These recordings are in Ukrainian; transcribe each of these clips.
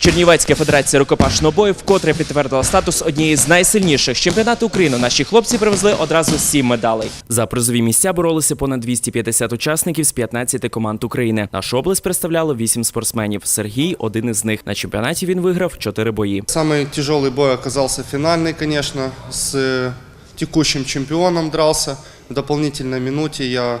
Чернівецька федерація рукопашного бою вкотре підтвердила статус однієї з найсильніших. З чемпіонату України наші хлопці привезли одразу сім медалей. За призові місця боролися понад 250 учасників з 15 команд України. Нашу область представляло 8 спортсменів. Сергій один із них. На чемпіонаті він виграв 4 бої. Самый тяжелый бой оказался финальный, конечно. С э, текущим чемпионом дрался. В дополнительной минуте я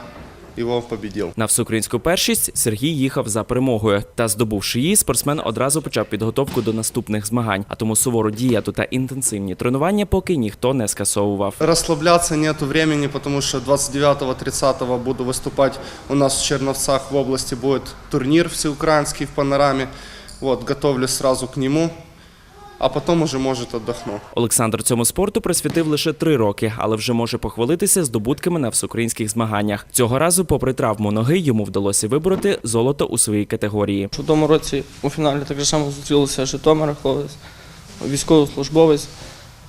его победил. На всеукраїнську першість Сергій їхав за перемогою. Та здобувши її, спортсмен одразу почав підготовку до наступних змагань. А тому сувору дієту та інтенсивні тренування поки ніхто не скасовував. Расслабляться нету времени, потому что 29-30 буду выступать. У нас в Черновцах в области будет турнир всеукраинский в панораме. Вот, готовлюсь сразу к нему, а потім уже, можуть отдохну. Олександр цьому спорту присвятив лише три роки, але вже може похвалитися здобутками на всеукраїнських змаганнях. Цього разу, попри травму ноги, йому вдалося вибороти золото у своїй категорії. У тому році у фіналі так само зустрілися Житомир, військовослужбовець.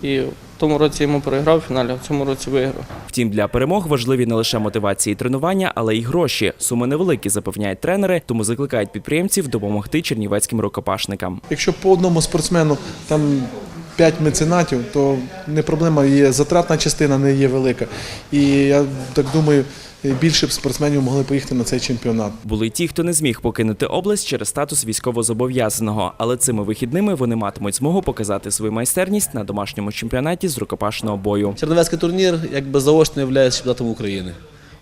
І в тому році йому програв в фіналі, а в цьому році виграв. Втім, для перемог важливі не лише мотивації і тренування, але й гроші. Суми невеликі, запевняють тренери, тому закликають підприємців допомогти чернівецьким рукопашникам. Якщо по одному спортсмену там 5 меценатів, то не проблема, є затратна частина не є велика. І я так думаю, більше б спортсменів могли поїхати на цей чемпіонат. Були й ті, хто не зміг покинути область через статус військовозобов'язаного, але цими вихідними вони матимуть змогу показати свою майстерність на домашньому чемпіонаті з рукопашного бою. Чернівецький турнір якби заочно є чемпіонатом України.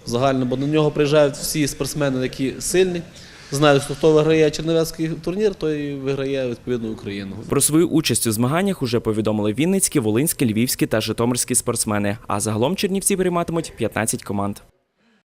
Загально, бо на нього приїжджають всі спортсмени, які сильні. Знають, що хто виграє Чернівецький турнір, той виграє відповідно Україну. Про свою участь у змаганнях уже повідомили вінницькі, волинські, львівські та житомирські спортсмени. А загалом чернівці прийматимуть 15 команд.